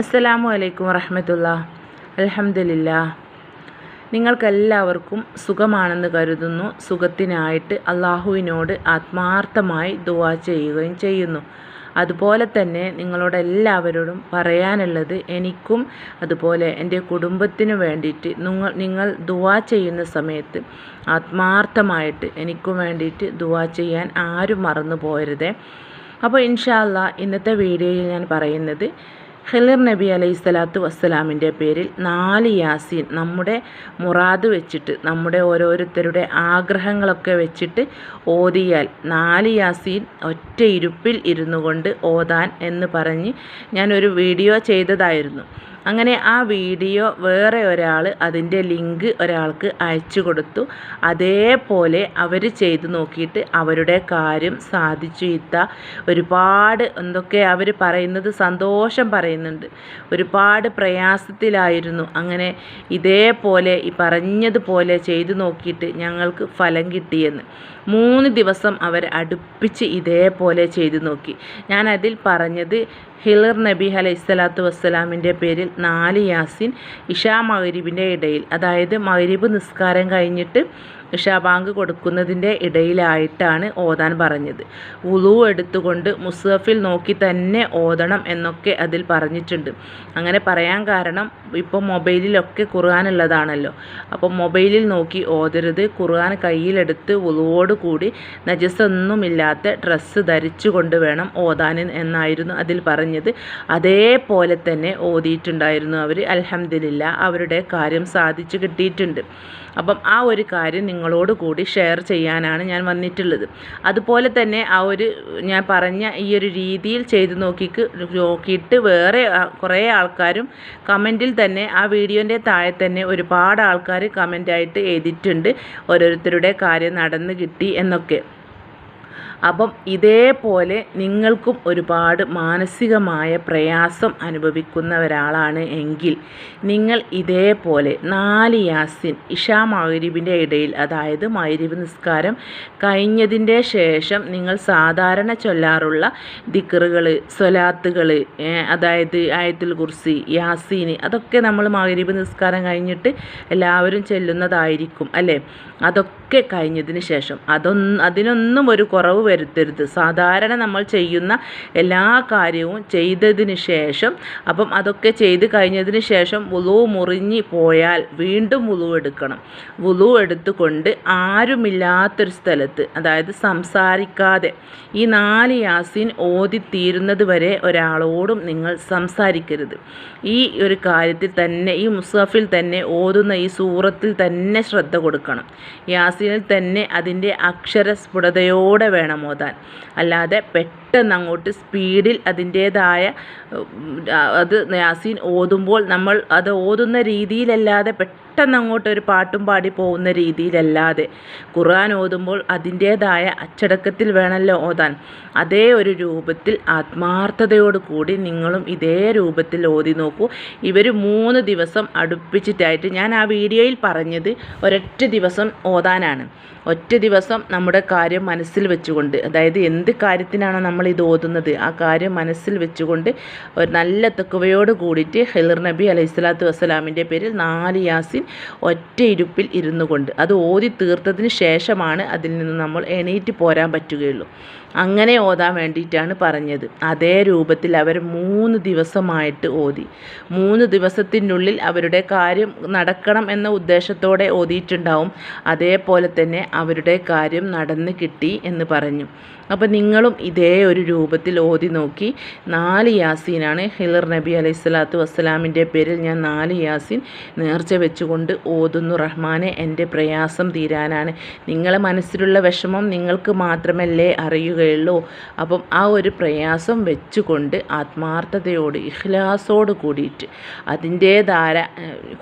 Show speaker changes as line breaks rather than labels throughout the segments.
അസ്സലാമു അലൈക്കും വറഹമത്തുള്ള അലഹമില്ല നിങ്ങൾക്കെല്ലാവർക്കും സുഖമാണെന്ന് കരുതുന്നു. സുഖത്തിനായിട്ട് അള്ളാഹുവിനോട് ആത്മാർത്ഥമായി ദുവാ ചെയ്യുകയും ചെയ്യുന്നു. അതുപോലെ തന്നെ നിങ്ങളോട് എല്ലാവരോടും പറയാനുള്ളത് എനിക്കും അതുപോലെ എന്റെ കുടുംബത്തിനു വേണ്ടിയിട്ട് നിങ്ങൾ നിങ്ങൾ ദുവാ ചെയ്യുന്ന സമയത്ത് ആത്മാർത്ഥമായിട്ട് എനിക്കും വേണ്ടിയിട്ട് ദുവാ ചെയ്യാൻ ആരും മറന്നു പോരുതേ അപ്പോൾ ഇൻഷാല്ല ഇന്നത്തെ വീഡിയോയിൽ ഞാൻ പറയുന്നത് ഖിലിർ നബി അലൈഹി സ്വലാത്തു വസ്സലാമിന്റെ പേരിൽ നാല് യാസീൻ നമ്മുടെ മുറാദ് വെച്ചിട്ട് നമ്മുടെ ഓരോരുത്തരുടെ ആഗ്രഹങ്ങളൊക്കെ വെച്ചിട്ട് ഓതിയാൽ നാല് യാസീൻ ഒറ്റ ഇരുപ്പിൽ ഇരുന്നു കൊണ്ട് ഓതാൻ എന്ന് പറഞ്ഞ് ഞാനൊരു വീഡിയോ ചെയ്തതായിരുന്നു. അങ്ങനെ ആ വീഡിയോ വേറെ ഒരാൾ അതിന്റെ ലിങ്ക് ഒരാൾക്ക് അയച്ചു കൊടുത്തു. അതേപോലെ അവർ ചെയ്തു നോക്കിയിട്ട് അവരുടെ കാര്യം സാധിച്ചു ഇത്ത. ഒരുപാട് എന്തൊക്കെ അവർ പറയുന്നത് സന്തോഷം പറയുന്നുണ്ട്. ഒരുപാട് പ്രയാസത്തിലായിരുന്നു. അങ്ങനെ ഇതേപോലെ ഈ പറഞ്ഞതുപോലെ ചെയ്തു നോക്കിയിട്ട് ഞങ്ങൾക്ക് ഫലം കിട്ടിയെന്ന്. മൂന്ന് ദിവസം അവർ അടുപ്പിച്ച് ഇതേപോലെ ചെയ്തു നോക്കി. ഞാൻ അതിൽ പറഞ്ഞത് ഹിളർ നബി അലൈഹി സ്വലാത്തു വസ്സലാമിന്റെ പേരിൽ നാല് യാസിൻ ഇഷാ മഗ്രിബിന്റെ ഇടയിൽ അതായത് മഗ്രിബ് നിസ്കാരം കഴിഞ്ഞിട്ട് ഇഷാബാങ്ക് കൊടുക്കുന്നതിന്റെ ഇടയിലായിട്ടാണ് ഓതാൻ പറഞ്ഞത്. ഉളു എടുത്തുകൊണ്ട് മുസഫിൽ നോക്കി തന്നെ ഓതണം എന്നൊക്കെ അതിൽ പറഞ്ഞിട്ടുണ്ട്. അങ്ങനെ പറയാൻ കാരണം ഇപ്പോൾ മൊബൈലിലൊക്കെ ഖുർആാനുള്ളതാണല്ലോ. അപ്പോൾ മൊബൈലിൽ നോക്കി ഓതരുത്. ഖുർആൻ കയ്യിലെടുത്ത് ഉളുവോട് കൂടി നജസൊന്നുമില്ലാത്ത ഡ്രസ്സ് ധരിച്ചു കൊണ്ട് വേണം ഓതാൻ എന്നായിരുന്നു അതിൽ പറഞ്ഞത്. അതേപോലെ തന്നെ ഓതിയിട്ടുണ്ടായിരുന്നു അവർ. അലഹമില്ല അവരുടെ കാര്യം സാധിച്ചു കിട്ടിയിട്ടുണ്ട്. അപ്പം ആ ഒരു കാര്യം നിങ്ങളോട് കൂടി ഷെയർ ചെയ്യാനാണ് ഞാൻ വന്നിട്ടുള്ളത്. അതുപോലെ തന്നെ ആ ഒരു ഞാൻ പറഞ്ഞ ഈ ഒരു രീതിയിൽ ചെയ്ത് നോക്കിക്ക് നോക്കിയിട്ട് വേറെ കുറേ ആൾക്കാരും കമന്റിൽ തന്നെ ആ വീഡിയോന്റെ താഴെ തന്നെ ഒരുപാട് ആൾക്കാർ കമന്റായിട്ട് എഴുതിയിട്ടുണ്ട്. ഓരോരുത്തരുടെ കാര്യം നടന്ന് കിട്ടി എന്നൊക്കെ. അപ്പം ഇതേപോലെ നിങ്ങൾക്കും ഒരുപാട് മാനസികമായ പ്രയാസം അനുഭവിക്കുന്ന ഒരാളാണ് എങ്കിൽ നിങ്ങൾ ഇതേപോലെ നാല് യാസിൻ ഇഷാ മൗരീബിന്റെ ഇടയിൽ അതായത് മൗരീബ് നിസ്കാരം കഴിഞ്ഞതിന്റെ ശേഷം നിങ്ങൾ സാധാരണ ചൊല്ലാറുള്ള ദിക്കറുകൾ സ്വലാത്തുകൾ അതായത് ആയത്തുൽ കുർസി യാസീന് അതൊക്കെ നമ്മൾ മൗരീബ് നിസ്കാരം കഴിഞ്ഞിട്ട് എല്ലാവരും ചെല്ലുന്നതായിരിക്കും അല്ലേ? അതൊക്കെ കഴിഞ്ഞതിന് ശേഷം. അതൊന്നും അതിനൊന്നും ഒരു കുറവ് വരുത്തരുത്. സാധാരണ നമ്മൾ ചെയ്യുന്ന എല്ലാ കാര്യവും ചെയ്തതിന് ശേഷം അപ്പം അതൊക്കെ ചെയ്ത് കഴിഞ്ഞതിന് ശേഷം വുളു മുറിഞ്ഞു പോയാൽ വീണ്ടും വുളു എടുക്കണം. വുളു എടുത്തുകൊണ്ട് ആരുമില്ലാത്തൊരു സ്ഥലത്ത് അതായത് സംസാരിക്കാതെ ഈ നാല് യാസിൻ ഓതി തീരുന്നത് വരെ ഒരാളോടും നിങ്ങൾ സംസാരിക്കരുത്. ഈ ഒരു കാര്യത്തിൽ തന്നെ ഈ മുസാഫിൽ തന്നെ ഓതുന്ന ഈ സൂറത്തിൽ തന്നെ ശ്രദ്ധ കൊടുക്കണം. യാസീനിൽ തന്നെ അതിന്റെ അക്ഷരസ്ഫുടതയോടെ വേണം ഓതാൻ അല്ലാതെ പെട്ടെന്ന് അങ്ങോട്ട് സ്പീഡിൽ അതിന്റേതായ അത് യാസീൻ ഓതുമ്പോൾ നമ്മൾ അത് ഓതുന്ന രീതിയിലല്ലാതെ പെട്ടെന്ന് അങ്ങോട്ട് ഒരു പാട്ടും പാടി പോകുന്ന രീതിയിലല്ലാതെ ഖുർആൻ ഓതുമ്പോൾ അതിന്റേതായ അച്ചടക്കത്തിൽ വേണമല്ലോ ഓതാൻ. അതേ ഒരു രൂപത്തിൽ ആത്മാർത്ഥതയോട് കൂടി നിങ്ങളും ഇതേ രൂപത്തിൽ ഓതി നോക്കൂ. ഇവർ മൂന്ന് ദിവസം അടുപ്പിച്ചിട്ടായിട്ട് ഞാൻ ആ വീഡിയോയിൽ പറഞ്ഞത് ഒരൊറ്റ ദിവസം ഓതാനാണ്. ഒറ്റ ദിവസം നമ്മുടെ കാര്യം മനസ്സിൽ വെച്ചുകൊണ്ട് അതായത് എന്ത് കാര്യത്തിനാണോ നമ്മൾ ഇത് ഓതുന്നത്. ആ കാര്യം മനസ്സിൽ വെച്ചുകൊണ്ട് ഒരു നല്ല തെക്കുവയോട് കൂടിയിട്ട് ഹെലിർ നബി അലൈഹി സ്വലാത്തു വസ്സലാമിന്റെ പേരിൽ നാല് യാസിൻ ഒറ്റ ഇരുപ്പിൽ ഇരുന്നു കൊണ്ട് അത് ഓതി തീർത്തതിന് ശേഷമാണ് അതിൽ നിന്ന് നമ്മൾ എണീറ്റ് പോരാൻ പറ്റുകയുള്ളൂ. അങ്ങനെ ഓതാൻ വേണ്ടിയിട്ടാണ് പറഞ്ഞത്. അതേ രൂപത്തിൽ അവർ മൂന്ന് ദിവസമായിട്ട് ഓതി. മൂന്ന് ദിവസത്തിനുള്ളിൽ അവരുടെ കാര്യം നടക്കണം എന്ന ഉദ്ദേശത്തോടെ ഓതിയിട്ടുണ്ടാവും. അതേപോലെ തന്നെ അവരുടെ കാര്യം നടന്ന് കിട്ടി എന്ന് പറഞ്ഞു. അപ്പോൾ നിങ്ങളും ഇതേ ഒരു രൂപത്തിൽ ഓതി നോക്കി. നാല് യാസീനാണ് ഹിലർ നബി അലൈഹി സ്വലാത്തു വസ്സലാമിന്റെ പേരിൽ ഞാൻ നാല് യാസീൻ നേർച്ച വെച്ചുകൊണ്ട് ഓതുന്നു. റഹ്മാനെ എന്റെ പ്രയാസം തീരാനാണ്. നിങ്ങളെ മനസ്സിലുള്ള വിഷമം നിങ്ങൾക്ക് മാത്രമല്ലേ അറിയുകയുള്ളൂ. അപ്പം ആ ഒരു പ്രയാസം വെച്ചുകൊണ്ട് ആത്മാർത്ഥതയോട് ഇഖ്ലാസോട് കൂടിയിട്ട് അതിന്റേതായ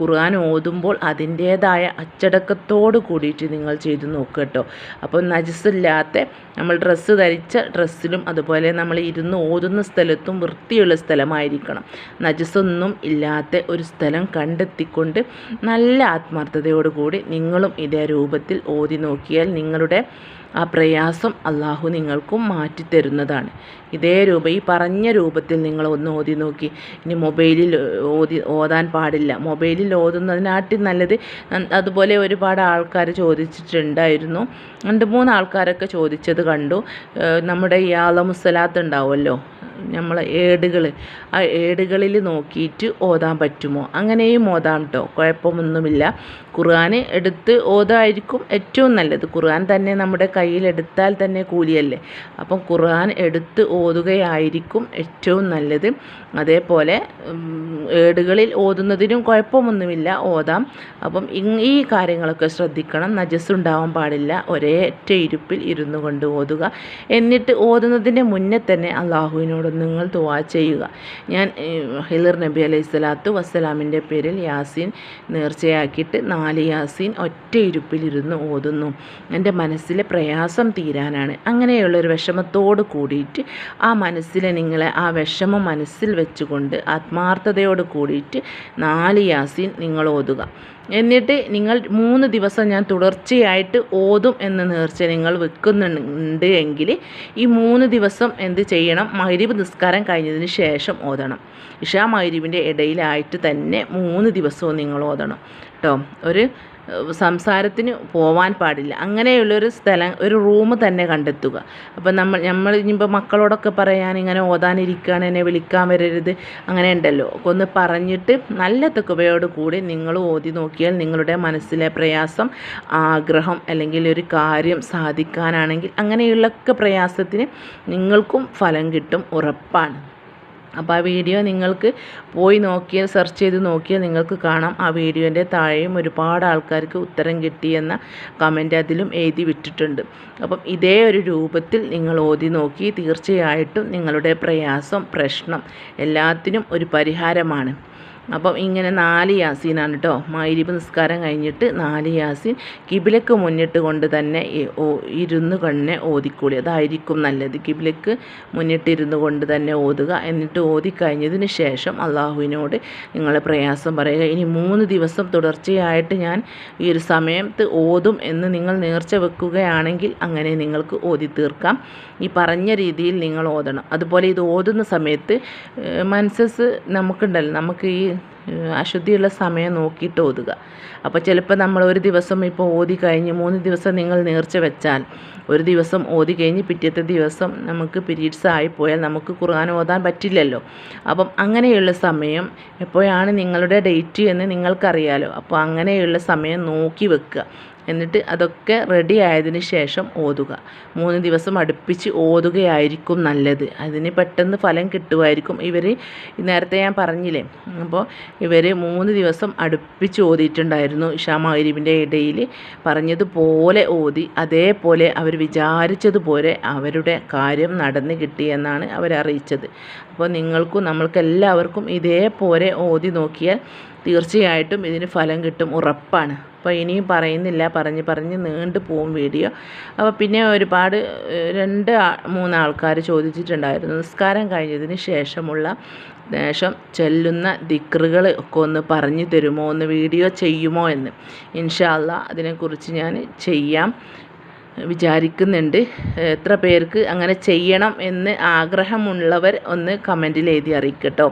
ഖുർആൻ ഓതുമ്പോൾ അതിന്റേതായ അച്ചടക്കത്തോട് കൂടിയിട്ട് നിങ്ങൾ ചെയ്തു നോക്കുക കേട്ടോ. നജസ് നജസ്സില്ലാത്ത നമ്മൾ ഡ്രസ്സ് ധരിച്ച ഡ്രസ്സിലും അതുപോലെ നമ്മൾ ഇരുന്ന് ഓതുന്ന സ്ഥലത്തും വൃത്തിയുള്ള സ്ഥലമായിരിക്കണം. നജസ്സൊന്നും ഇല്ലാത്ത ഒരു സ്ഥലം കണ്ടെത്തിക്കൊണ്ട് നല്ല ആത്മാർത്ഥതയോടുകൂടി നിങ്ങളും ഇതേ രൂപത്തിൽ ഓതി നോക്കിയാൽ നിങ്ങളുടെ ആ പ്രയാസം അള്ളാഹു നിങ്ങൾക്കും മാറ്റിത്തരുന്നതാണ്. ഇതേ രൂപ ഈ പറഞ്ഞ രൂപത്തിൽ നിങ്ങൾ ഒന്ന് ഓതി നോക്കി. ഇനി മൊബൈലിൽ ഓതി ഓതാൻ പാടില്ല. മൊബൈലിൽ ഓതുന്നതിനാട്ടി നല്ലത് അതുപോലെ ഒരുപാട് ആൾക്കാർ ചോദിച്ചിട്ടുണ്ടായിരുന്നു. രണ്ട് മൂന്ന് ആൾക്കാരൊക്കെ ചോദിച്ചത് കണ്ടു. നമ്മുടെ ഈ ആലമുസലാത്ത് ഉണ്ടാവുമല്ലോ? നമ്മൾ ഏടുകൾ ആ ഏടുകളിൽ നോക്കിയിട്ട് ഓതാൻ പറ്റുമോ? അങ്ങനെയും ഓതാം കേട്ടോ കുഴപ്പമൊന്നുമില്ല. ഖുർആൻ എടുത്ത് ഓതായിരിക്കും ഏറ്റവും നല്ലത്. ഖുർആൻ തന്നെ നമ്മുടെ കയ്യിലെടുത്താൽ തന്നെ കൂലിയല്ലേ? അപ്പം ഖുർആൻ എടുത്ത് ഓതുകയായിരിക്കും ഏറ്റവും നല്ലത്. അതേപോലെ ഏടുകളിൽ ഓതുന്നതിനും കുഴപ്പമൊന്നുമില്ല ഓതാം. അപ്പം ഈ കാര്യങ്ങളൊക്കെ ശ്രദ്ധിക്കണം. നജസ് ഉണ്ടാവാൻ പാടില്ല. ഒരേ ഒറ്റ ഇരുപ്പിൽ ഇരുന്നു കൊണ്ട് ഓതുക. എന്നിട്ട് ഓതുന്നതിന്റെ മുന്നേ തന്നെ അള്ളാഹുവിനോട് നിങ്ങൾ ദുവാ ചെയ്യുക. ഞാൻ ഹിലർ നബി അലൈഹി സ്വലാത്തു വസ്സലാമിന്റെ പേരിൽ യാസീൻ നേർച്ചയാക്കിയിട്ട് നാല് യാസീൻ ഒറ്റ ഇരുപ്പിലിരുന്ന് ഓതുന്നു. എന്റെ മനസ്സിലെ പ്രയാസം തീരാനാണ്. അങ്ങനെയുള്ളൊരു വിഷമത്തോട് കൂടിയിട്ട് ആ മനസ്സിലെ നിങ്ങളെ ആ വിഷമം മനസ്സിൽ വെച്ചുകൊണ്ട് ആത്മാർത്ഥതയോട് കൂടിയിട്ട് നാല് യാസീൻ നിങ്ങൾ ഓതുക. എന്നിട്ട് നിങ്ങൾ മൂന്ന് ദിവസം ഞാൻ തുടർച്ചയായിട്ട് ഓതും എന്ന് നേർച്ച നിങ്ങൾ വെക്കുന്നുണ്ട് എങ്കിൽ ഈ മൂന്ന് ദിവസം എന്ത് ചെയ്യണം? മൈരിവ് നിസ്കാരം കഴിഞ്ഞതിന് ശേഷം ഓതണം. ഇഷാ മൈരിവിന്റെ ഇടയിലായിട്ട് തന്നെ മൂന്ന് ദിവസവും നിങ്ങൾ ഓതണം. കേട്ടോ? ഒരു സംസാരത്തിന് പോവാൻ പാടില്ല. അങ്ങനെയുള്ളൊരു സ്ഥലം ഒരു റൂം തന്നെ കണ്ടെത്തുക. അപ്പം നമ്മൾ നമ്മൾ ഇനിയിപ്പോൾ മക്കളോടൊക്കെ പറയാൻ ഇങ്ങനെ ഓതാനിരിക്കുകയാണ് എന്നെ വിളിക്കാൻ വരരുത് അങ്ങനെ ഉണ്ടല്ലോ. ഒന്ന് പറഞ്ഞിട്ട് നല്ല തെക്കുവയോട് കൂടി നിങ്ങൾ ഓതി നോക്കിയാൽ നിങ്ങളുടെ മനസ്സിലെ പ്രയാസം ആഗ്രഹം അല്ലെങ്കിൽ ഒരു കാര്യം സാധിക്കാനാണെങ്കിൽ അങ്ങനെയുള്ളൊക്കെ പ്രയാസത്തിന് നിങ്ങൾക്കും ഫലം കിട്ടും ഉറപ്പാണ്. അപ്പോൾ ആ വീഡിയോ നിങ്ങൾക്ക് പോയി നോക്കിയാൽ സെർച്ച് ചെയ്ത് നോക്കിയാൽ നിങ്ങൾക്ക് കാണാം. ആ വീഡിയോന്റെ താഴെയും ഒരുപാട് ആൾക്കാർക്ക് ഉത്തരം കിട്ടിയെന്ന കമന്റ് അതിലും എഴുതി വിട്ടിട്ടുണ്ട്. അപ്പം ഇതേ ഒരു രൂപത്തിൽ നിങ്ങൾ ഓതി നോക്കി തീർച്ചയായിട്ടും നിങ്ങളുടെ പ്രയാസം പ്രശ്നം എല്ലാത്തിനും ഒരു പരിഹാരമാണ്. അപ്പം ഇങ്ങനെ നാല് യാസീനാണ് കേട്ടോ മൈരിപ്പ് നിസ്കാരം കഴിഞ്ഞിട്ട് നാല് യാസീൻ കിബിലക്ക് മുന്നിട്ട് കൊണ്ട് തന്നെ ഇരുന്ന് കണ്ണെ ഓതിക്കൂളി അതായിരിക്കും നല്ലത്. കിബിലക്ക് മുന്നിട്ടിരുന്ന് കൊണ്ട് തന്നെ ഓതുക. എന്നിട്ട് ഓതി കഴിഞ്ഞതിന് ശേഷം അള്ളാഹുവിനോട് നിങ്ങളെ പ്രയാസം പറയുക. ഇനി മൂന്ന് ദിവസം തുടർച്ചയായിട്ട് ഞാൻ ഈ ഒരു സമയത്ത് ഓതും എന്ന് നിങ്ങൾ നേർച്ച വെക്കുകയാണെങ്കിൽ അങ്ങനെ നിങ്ങൾക്ക് ഓതി തീർക്കാം. ഈ പറഞ്ഞ രീതിയിൽ നിങ്ങൾ ഓതണം. അതുപോലെ ഇത് ഓതുന്ന സമയത്ത് മനസ്സസ് നമുക്കുണ്ടല്ലോ. നമുക്ക് ഈ അശുദ്ധിയുള്ള സമയം നോക്കിയിട്ട് ഓതുക. അപ്പോൾ ചിലപ്പോൾ നമ്മൾ ഒരു ദിവസം ഇപ്പോൾ ഓതി കഴിഞ്ഞ് മൂന്ന് ദിവസം നിങ്ങൾ നേർച്ച വെച്ചാൽ ഒരു ദിവസം ഓതി കഴിഞ്ഞ് പിറ്റത്തെ ദിവസം നമുക്ക് പീരീഡ്സ് ആയിപ്പോയാൽ നമുക്ക് ഖുർആൻ ഓതാൻ പറ്റില്ലല്ലോ. അപ്പം അങ്ങനെയുള്ള സമയം എപ്പോഴാണ് നിങ്ങളുടെ ഡേറ്റ് എന്ന് നിങ്ങൾക്കറിയാലോ. അപ്പോൾ അങ്ങനെയുള്ള സമയം നോക്കി വെക്കുക. എന്നിട്ട് അതൊക്കെ റെഡി ആയതിന് ശേഷം ഓതുക. മൂന്ന് ദിവസം അടുപ്പിച്ച് ഓതുകയായിരിക്കും നല്ലത്. അതിന് പെട്ടെന്ന് ഫലം കിട്ടുമായിരിക്കും. ഇവർ നേരത്തെ ഞാൻ പറഞ്ഞില്ലേ? അപ്പോൾ ഇവർ മൂന്ന് ദിവസം അടുപ്പിച്ച് ഓതിയിട്ടുണ്ടായിരുന്നു. ഇഷാ മഹരീബിന്റെ ഇടയിൽ പറഞ്ഞതുപോലെ ഓതി അതേപോലെ അവർ വിചാരിച്ചതുപോലെ അവരുടെ കാര്യം നടന്ന് കിട്ടിയെന്നാണ് അവരറിയിച്ചത് അപ്പോൾ നിങ്ങൾക്കും നമ്മൾക്കെല്ലാവർക്കും ഇതേപോലെ ഓതി നോക്കിയാൽ തീർച്ചയായിട്ടും ഇതിന് ഫലം കിട്ടും ഉറപ്പാണ്. അപ്പോൾ ഇനിയും പറയുന്നില്ല. പറഞ്ഞ് പറഞ്ഞ് നീണ്ടു പോവും വീഡിയോ. അപ്പോൾ പിന്നെ ഒരുപാട് രണ്ട് മൂന്ന് ആൾക്കാർ ചോദിച്ചിട്ടുണ്ടായിരുന്നു. നിസ്കാരം കഴിഞ്ഞതിന് ശേഷമുള്ള ശേഷം ചെല്ലുന്ന ദിക്റുകൾ ഒക്കെ ഒന്ന് പറഞ്ഞു തരുമോ? ഒന്ന് വീഡിയോ ചെയ്യുമോ എന്ന്. ഇൻഷാല്ല അതിനെക്കുറിച്ച് ഞാൻ ചെയ്യാം. വിചാരിക്കുന്നുണ്ട്. എത്ര പേർക്ക് അങ്ങനെ ചെയ്യണം എന്ന് ആഗ്രഹമുള്ളവർ ഒന്ന് കമന്റിൽ എഴുതി അറിയിക്കട്ടോ.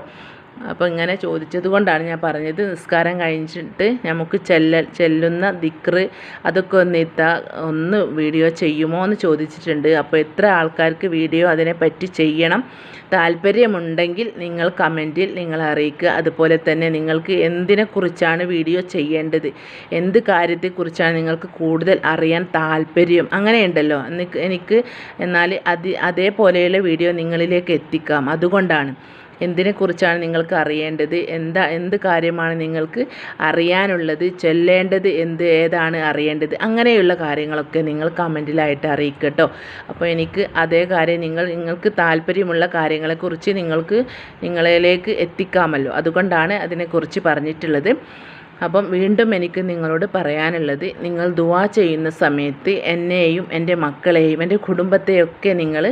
അപ്പോൾ ഇങ്ങനെ ചോദിച്ചത് കൊണ്ടാണ് ഞാൻ പറഞ്ഞത്. നിസ്കാരം കഴിഞ്ഞിട്ട് നമുക്ക് ചെല്ല ചെല്ലുന്ന ദിക്റ് അതൊക്കെ ഒന്ന് ഇത്ത ഒന്ന് വീഡിയോ ചെയ്യുമോ എന്ന് ചോദിച്ചിട്ടുണ്ട്. അപ്പോൾ എത്ര ആൾക്കാർക്ക് വീഡിയോ അതിനെപ്പറ്റി ചെയ്യണം? താല്പര്യമുണ്ടെങ്കിൽ നിങ്ങൾ കമന്റിൽ നിങ്ങൾ അറിയിക്കുക. അതുപോലെ തന്നെ നിങ്ങൾക്ക് എന്തിനെക്കുറിച്ചാണ് വീഡിയോ ചെയ്യേണ്ടത്? എന്ത് കാര്യത്തെക്കുറിച്ചാണ് നിങ്ങൾക്ക് കൂടുതൽ അറിയാൻ താല്പര്യം? അങ്ങനെയുണ്ടല്ലോ. എനിക്ക് എന്നാൽ അത് അതേപോലെയുള്ള വീഡിയോ നിങ്ങളിലേക്ക് എത്തിക്കാം. അതുകൊണ്ടാണ്. എന്തിനെക്കുറിച്ചാണ് നിങ്ങൾക്ക് അറിയേണ്ടത്? എന്താ എന്ത് കാര്യമാണ് നിങ്ങൾക്ക് അറിയാനുള്ളത്? ചൊല്ലേണ്ടത് എന്ത് ഏതാണ് അറിയേണ്ടത്? അങ്ങനെയുള്ള കാര്യങ്ങളൊക്കെ നിങ്ങൾ കമന്റിലായിട്ട് അറിയിക്കട്ടോ. അപ്പോൾ എനിക്ക് അതേ കാര്യം നിങ്ങൾ നിങ്ങൾക്ക് താല്പര്യമുള്ള കാര്യങ്ങളെക്കുറിച്ച് നിങ്ങൾക്ക് നിങ്ങളിലേക്ക് എത്തിക്കാമല്ലോ. അതുകൊണ്ടാണ് അതിനെക്കുറിച്ച് പറഞ്ഞിട്ടുള്ളത്. അപ്പം വീണ്ടും എനിക്ക് നിങ്ങളോട് പറയാനുള്ളത് നിങ്ങൾ ദുവാ ചെയ്യുന്ന സമയത്ത് എന്നെയും എന്റെ മക്കളെയും എന്റെ കുടുംബത്തെയൊക്കെ നിങ്ങൾ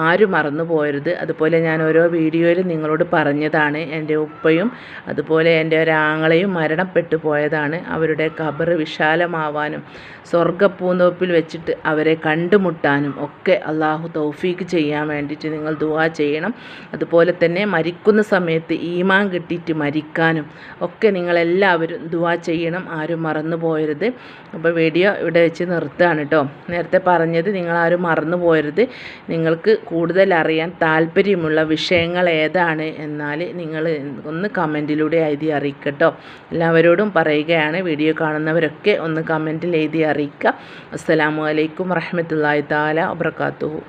ആരും മറന്നു പോയരുത് അതുപോലെ ഞാൻ ഓരോ വീഡിയോയിൽ നിങ്ങളോട് പറഞ്ഞതാണ് എന്റെ ഉപ്പയും അതുപോലെ എന്റെ ഒരാങ്ങളെയും മരണപ്പെട്ടു പോയതാണ്. അവരുടെ കബർ വിശാലമാവാനും സ്വർഗപ്പൂന്തോപ്പിൽ വെച്ചിട്ട് അവരെ കണ്ടുമുട്ടാനും ഒക്കെ അള്ളാഹു തൗഫീക്ക് ചെയ്യാൻ വേണ്ടിയിട്ട് നിങ്ങൾ ദുവാ ചെയ്യണം. അതുപോലെ തന്നെ മരിക്കുന്ന സമയത്ത് ഈമാൻ കിട്ടിയിട്ട് മരിക്കാനും ഒക്കെ നിങ്ങളെല്ലാവരും ദുവാ ചെയ്യണം ആരും മറന്നു പോയരുത് അപ്പോൾ വീഡിയോ ഇവിടെ വെച്ച് നിർത്തുകയാണ് കേട്ടോ നേരത്തെ പറഞ്ഞത് നിങ്ങളാരും മറന്നു പോയരുത് നിങ്ങൾക്ക് കൂടുതൽ അറിയാൻ താല്പര്യമുള്ള വിഷയങ്ങൾ ഏതാണ് എന്നാൽ നിങ്ങൾ ഒന്ന് കമന്റിലൂടെ എഴുതി അറിയിക്കട്ടോ എല്ലാവരോടും പറയുകയാണ്. വീഡിയോ കാണുന്നവരൊക്കെ ഒന്ന് കമന്റിൽ എഴുതി അറിയിക്കുക അസ്സലാമു അലൈക്കും വറഹമത്തല്ലാഹി താല വബർക്കാത്തുഹു